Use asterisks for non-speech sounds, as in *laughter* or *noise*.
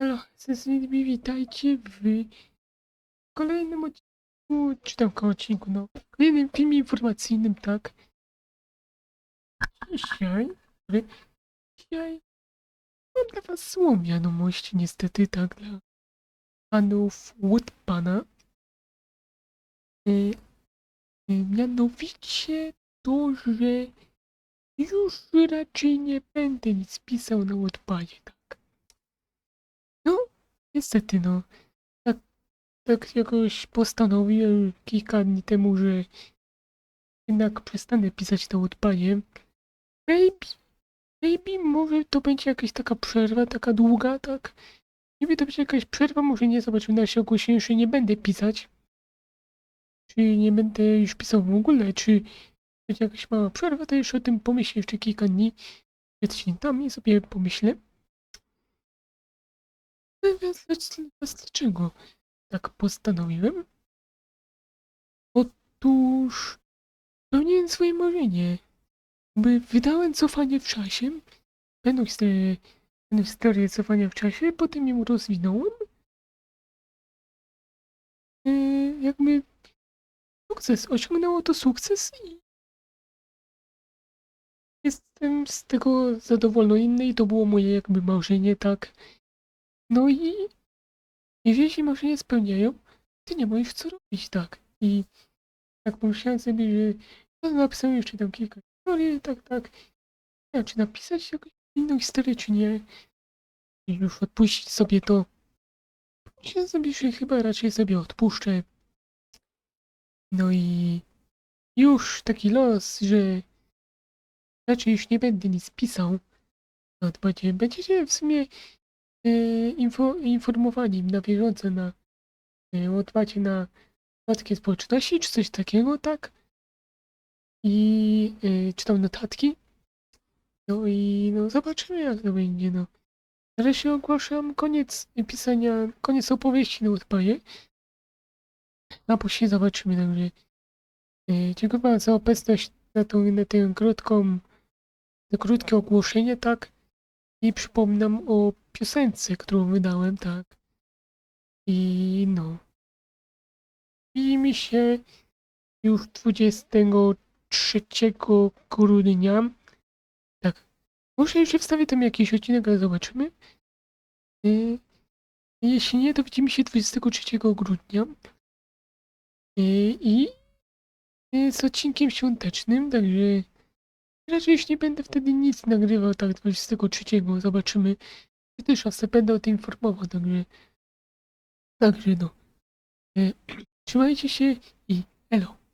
Halo, Cecilii, witajcie w kolejnym odcinku, czy tam koło odcinku, no, kolejnym filmie informacyjnym, tak. Dzisiaj, dzisiaj mam dla was złą wiadomość, niestety, tak, dla panów Woodpana. E, e, mianowicie to, że już raczej nie będę nic pisał na Woodpanie, tak. Niestety, no. Tak, tak jakoś postanowiłem kilka dni temu, że jednak przestanę pisać to odpanie. Maybe, maybe może to będzie jakaś taka przerwa, taka długa, tak? Niby to będzie jakaś przerwa, może nie, zobaczymy na się ogłoszenie, że nie będę pisać. Czy nie będę już pisał w ogóle, czy będzie jakaś mała przerwa, to jeszcze o tym pomyślę jeszcze kilka dni. Przed świętami sobie pomyślę. Dlaczego tak postanowiłem? Otóż spełniłem swoje marzenie. By wydałem cofanie w czasie, pewną historię cofania w czasie, potem ją rozwinąłem. Yy, jakby sukces, osiągnęło to sukces i jestem z tego zadowolony i to było moje jakby marzenie, tak. No i jeżeli marzenia spełniają, to nie już co robić, tak. I tak pomyślałem sobie, że no, napisałem jeszcze tam kilka historii, tak, tak. Ja, czy napisać jakąś inną historię, czy nie. I już odpuścić sobie to. Myślę sobie, że chyba raczej sobie odpuszczę. No i już taki los, że raczej już nie będę nic pisał. No, to będzie, będziecie w sumie info, informowani na bieżąco na e, odpacie na notatki społeczności, czy coś takiego, tak? I e, czytam notatki. No i no zobaczymy jak to będzie, no. Na razie ogłaszam koniec pisania, koniec opowieści na odpaje. A później zobaczymy, także e, dziękuję bardzo za obecność na tą, na tę krótką, na krótkie ogłoszenie, tak? I przypominam o piosence, którą wydałem, tak. I no. Widzimy się już 23 grudnia. Tak. Może jeszcze wstawię tam jakiś odcinek, ale zobaczymy. Y, Jeśli nie, to widzimy się 23 grudnia. Y, I y, z odcinkiem świątecznym, także raczej już nie będę wtedy nic nagrywał tak 23. Zobaczymy. I też was będę o tym informował, także także no. E, *clears throat* Trzymajcie się i elo.